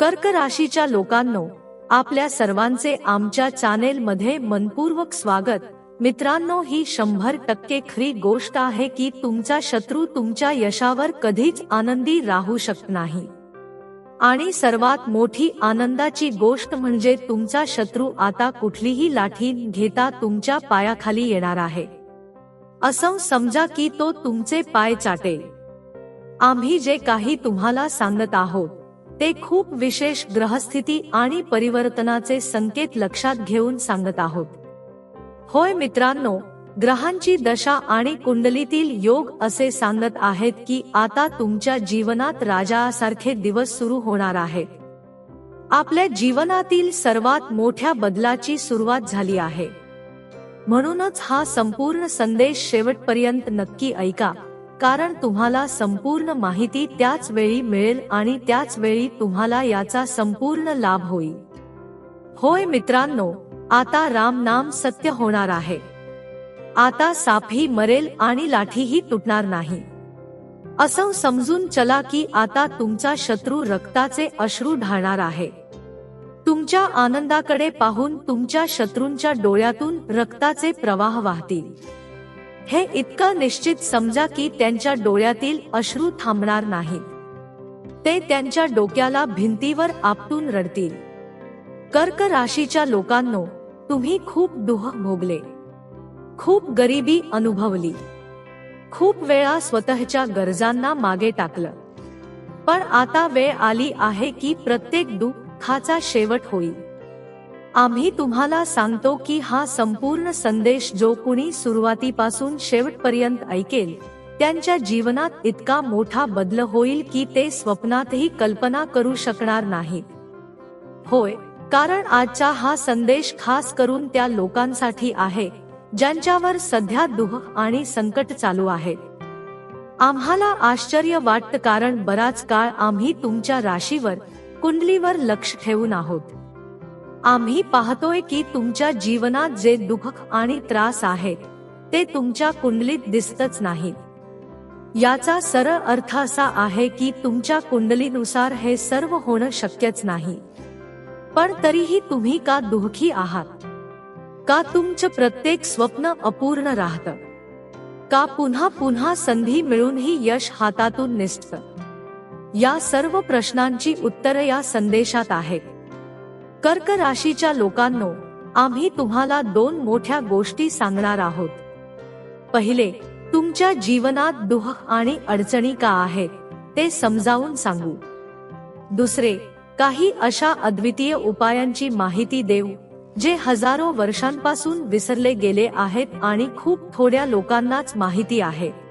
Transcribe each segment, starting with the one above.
कर्क राशीच्या लोकांनो आपल्या सर्वांचे आमच्या चॅनेल मध्ये मनपूर्वक स्वागत. मित्रांनो ही शंभर टक्के खरी गोष्ट आहे की तुमचा शत्रू तुमच्या यशावर कधीच आनंदी राहू शकत नाही. आणि सर्वात मोठी आनंदाची गोष्ट म्हणजे तुमचा शत्रू आता कुठलीही लाठी घेता तुमच्या पायाखाली येणार आहे. असं समजा की तो तुमचे पाय चाटेल. आम्ही जे काही तुम्हाला सांगत आहोत ते खूप विशेष ग्रहस्थिती आणि परिवर्तनाचे संकेत लक्षात घेऊन सांगत आहोत. होय मित्रांनो ग्रहांची दशा आणि कुंडलीतील योग असे सांगत आहेत की आता तुमच्या जीवनात राजासारखे दिवस सुरू होणार आहेत. आपल्या जीवनातील सर्वात मोठ्या बदलाची सुरुवात झाली आहे. म्हणूनच हा संपूर्ण संदेश शेवटपर्यंत नक्की ऐका. कारण तुम्हाला संपूर्ण माहिती त्याच वेळी मिळेल आणि त्याच वेळी तुम्हाला याचा संपूर्ण लाभ होईल. होय मित्रांनो आता राम नाम सत्य होणार आहे. आता सापही मरेल आणि लाठीही तुटणार नाही. असं समजून चला की आता तुमचा शत्रू रक्ताचे अश्रू ढाळणार आहे. तुमच्या आनंदाकडे पाहून तुमच्या शत्रूंच्या डोळ्यातून रक्ताचे प्रवाह वाहतील. हे इतकं निश्चित समजा की त्यांच्या डोळ्यातील अश्रू थांबणार नाहीत. ते त्यांच्या डोक्याला भिंतीवर आपटून रडतील. कर्क राशीच्या लोकांनो तुम्ही खूप दुह भोगले. खूप गरिबी अनुभवली. खूप वेळा स्वतःच्या गरजांना मागे टाकलं. पण आता वेळ आली आहे की प्रत्येक दुःखाचा शेवट होईल. आम्ही तुम्हाला सांगतो की हा संपूर्ण संदेश जो कुणी सुरुवातीपासून शेवटपर्यंत ऐकेल त्यांच्या जीवनात इतका मोठा बदल होईल की ते स्वप्नातही कल्पना करू शकणार नाहीत. होय कारण आजचा हा संदेश खास करून त्या लोकांसाठी आहे ज्यांच्यावर सध्या दुःख आणि संकट चालू आहे. आम्हाला आश्चर्य वाटतं कारण बराच काळ आम्ही तुमच्या राशीवर कुंडलीवर लक्ष ठेवून आहोत. आम्ही पाहतोय की तुमच्या जीवनात जे दुःख आणि त्रास आहे ते तुमच्या कुंडलीत दिसतच नाही याचा सरळ अर्थ असा आहे की तुमच्या कुंडलीनुसार हे सर्व होणं शक्यच नाही. पण तरीही तुम्ही का दुःखी आहात? का तुमचं प्रत्येक स्वप्न अपूर्ण राहतं? का पुन्हा पुन्हा संधी मिळूनही यश हातातून निसतं या सर्व प्रश्नांची उत्तरं या संदेशात आहेत. कर्क राशीच्या लोकांनो आम्ही तुम्हाला दोन मोठ्या गोष्टी सांगणार आहोत. पहिले तुमच्या जीवनात दुःख आणि अडचणी का आहेत ते समजावून सांगू. दुसरे काही अशा अद्वितीय उपायांची माहिती देऊ जे हजारो वर्षांपासून विसरले गेले आहेत आणि खूप थोड्या लोकांनाच माहिती आहे.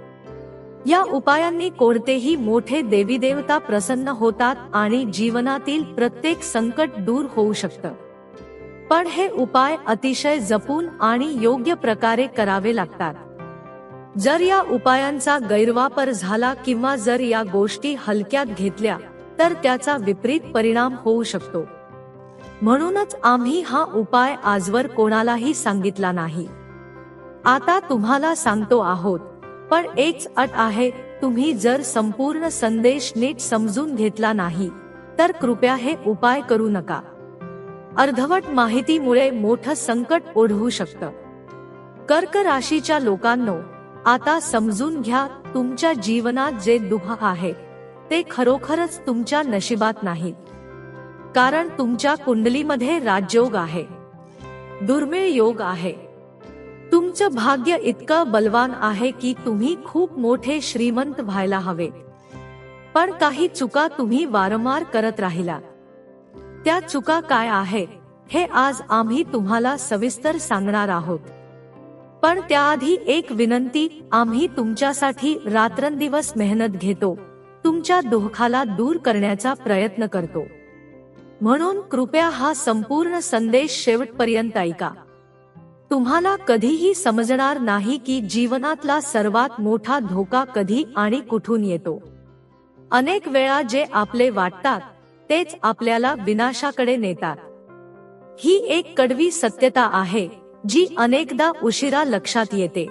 या उपायांनी कोणतेही मोठे देवी देवता प्रसन्न होतात आणि जीवनातील प्रत्येक संकट दूर होऊ शकतं. पण हे उपाय अतिशय जपून आणि योग्य प्रकारे करावे लागतात. जर या उपायांचा गैरवापर झाला किंवा जर या गोष्टी हलक्यात घेतल्या तर त्याचा विपरीत परिणाम होऊ शकतो. म्हणूनच आम्ही हा उपाय आजवर कोणालाही सांगितला नाही. आता तुम्हाला सांगतो आहोत पण एक अट आहे तुम्ही जर संपूर्ण संदेश नीट समजून घेतला नाही तर कृपया हे उपाय करू नका. अर्धवट माहितीमुळे मोठं संकट ओढवू शकतं. कर्क राशीच्या लोकांनो आता समजून घ्या तुमच्या जीवनात जे दुःख आहे ते खरोखरच तुमच्या नशिबात नाहीत कारण तुमच्या कुंडलीमध्ये राजयोग आहे. दुर्मिळ योग आहे. तुमचं भाग्य इतकं बलवान आहे की तुम्ही खूप मोठे श्रीमंत व्हायला हवे. पण काही चुका तुम्ही वारंवार करत राहिला. त्या चुका काय आहे हे आज आम्ही तुम्हाला सविस्तर सांगणार आहोत. पण त्याआधी एक विनंती आम्ही तुमच्यासाठी रात्रंदिवस मेहनत घेतो तुमच्या दुःखाला दूर करण्याचा प्रयत्न करतो. म्हणून कृपया हा संपूर्ण संदेश शेवटपर्यंत ऐका. तुम्हाला कधीही समजणार नाही की जीवनातला सर्वात मोठा धोका कधी आणि कुठून येतो. अनेक वेळा जे आपले वाटतात तेच आपल्याला विनाशाकडे नेतात. ही एक कडवी सत्यता आहे जी अनेकदा उशिरा लक्षात येते.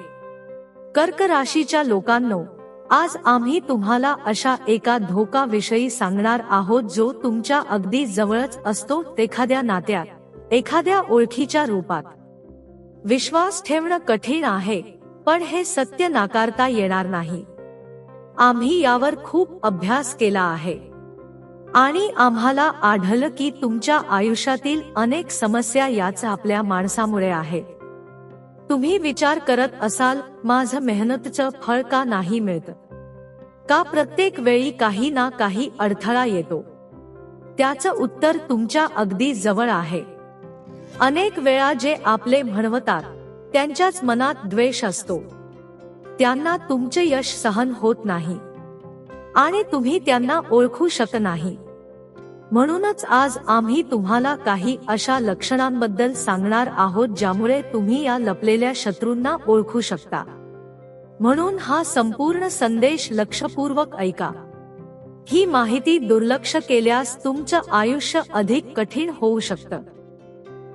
कर्क राशीच्या लोकांनो आज आम्ही तुम्हाला अशा एका धोकाविषयी सांगणार आहोत जो तुमच्या अगदी जवळच असतो एखाद्या नात्यात एखाद्या ओळखीच्या रूपात. विश्वास ठेवणं कठीण आहे पण हे सत्य नाकारता येणार नाही. आम्ही यावर खूप अभ्यास केला आहे. आणि आम्हाला आढळलं की तुमच्या आयुष्यातील अनेक समस्या याच आपल्या माणसामुळे आहेत. तुम्ही विचार करत असाल माझं मेहनतचं फळ का नाही मिळत? का प्रत्येक वेळी काही ना काही अडथळा येतो? त्याचं उत्तर तुमच्या अगदी जवळ आहे. अनेक वेळा जे आपले म्हणवतात त्यांच्याच मनात द्वेष असतो. त्यांना तुमचे यश सहन होत नाही. आणि तुम्ही त्यांना ओळखू शकत नाही. म्हणूनच आज आम्ही तुम्हाला काही अशा लक्षणांबद्दल सांगणार आहोत ज्यामुळे तुम्ही या लपलेल्या शत्रूंना ओळखू शकता. म्हणून हा संपूर्ण संदेश लक्षपूर्वक ऐका. ही माहिती दुर्लक्ष केल्यास तुमचं आयुष्य अधिक कठीण होऊ शकतं.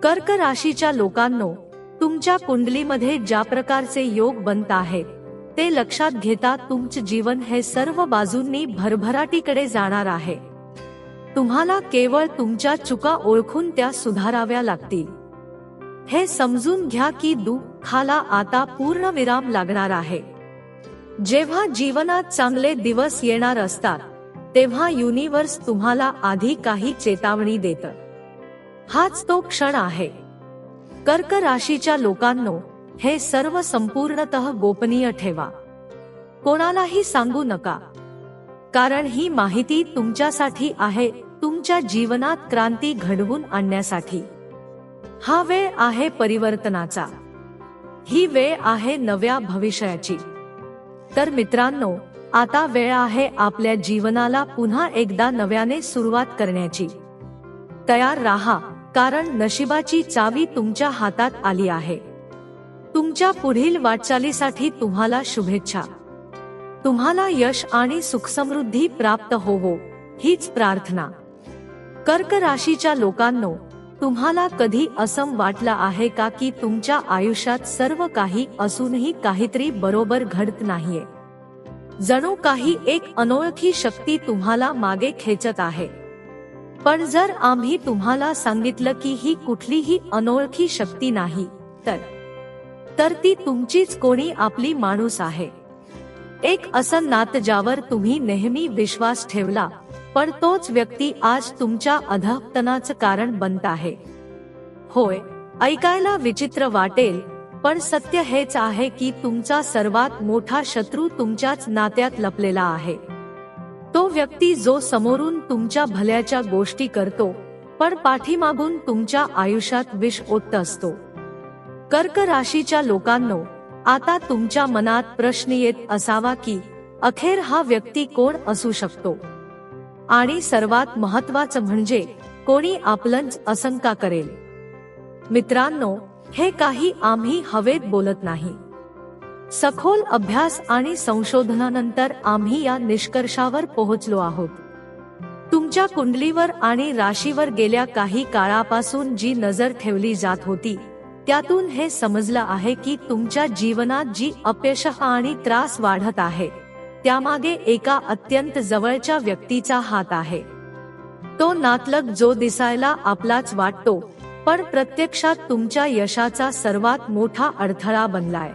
कर्क राशीच्या लोकांनो तुमच्या कुंडलीमध्ये ज्या प्रकारचे योग बनत आहेत ते लक्षात घेता तुमचे जीवन हे सर्व बाजूंनी भरभराटीकडे जाणार आहे. तुम्हाला केवळ तुमच्या चुका ओळखून त्या सुधाराव्या लागतील. हे समजून घ्या की दुःखाला आता पूर्ण विराम लागणार आहे. जेव्हा जीवनात चांगले दिवस येणार असतात तेव्हा युनिवर्स तुम्हाला आधी काही चेतावणी देतं. हाच तो क्षण आहे. कर्क राशीच्या लोकांनो हे सर्व संपूर्णतः गोपनीय ठेवा. कोणालाही सांगू नका. कारण ही माहिती तुमच्यासाठी आहे तुमच्या जीवनात क्रांती घडवून आणण्यासाठी. हा वेळ आहे परिवर्तनाचा. ही वेळ आहे नव्या भविष्याची. तर मित्रांनो आता वेळ आहे आपल्या जीवनाला पुन्हा एकदा नव्याने सुरुवात करण्याची. तयार राहा. कारण नशिबाची चावी तुमच्या हातात आली आहे. तुमच्या पुढील वाटचालीसाठी तुम्हाला शुभेच्छा. तुम्हाला यश आणि सुखसमृद्धी प्राप्त होवो हीच प्रार्थना. कर्क राशीच्या लोकांनो तुम्हाला कधी असं वाटलं आहे का की तुमच्या आयुष्यात सर्व काही असूनही काहीतरी बरोबर घडत नाहीये. जणू काही एक अनोळखी शक्ती तुम्हाला मागे खेचत आहे. पण जर आम्ही तुम्हाला सांगितलं की ही कुठलीही अनोळखी शक्ती नाही तर तर ती तुमचीच कोणी आपली माणूस आहे. एक असं नात ज्यावर तुम्ही नेहमी विश्वास ठेवला पण तोच व्यक्ती आज तुमच्या अधपतनाचं कारण बनत आहे. होय ऐकायला विचित्र वाटेल पण सत्य हेच आहे की तुमचा सर्वात मोठा शत्रू तुमच्याच नात्यात लपलेला आहे. तो व्यक्ती जो समोरून तुमच्या भल्याच्या गोष्टी करतो पण पाठीमागून तुमच्या आयुष्यात विष ओतत असतो. कर्क राशीच्या लोकांनो आता तुमच्या मनात प्रश्न येत असावा की अखेर हा व्यक्ती कोण असू शकतो? आणि सर्वात महत्वाचं म्हणजे कोणी आपलंच असंका करेल. मित्रांनो हे काही आम्ही हवेत बोलत नाही. सखोल अभ्यास आणि संशोधनानंतर आम्ही या निष्कर्षावर पोहोचलो आहोत. तुमच्या कुंडलीवर आणि राशीवर गेल्या काही काळापासून जी नजर ठेवली जात होती त्यातून हे समजलं आहे की तुमच्या जीवनात जी अपयश आणि त्रास वाढत आहे त्यामागे एका अत्यंत जवळच्या व्यक्तीचा हात आहे. तो नातलग जो दिसायला आपलाच वाटतो पण प्रत्यक्षात तुमच्या यशाचा सर्वात मोठा अडथळा बनलाय.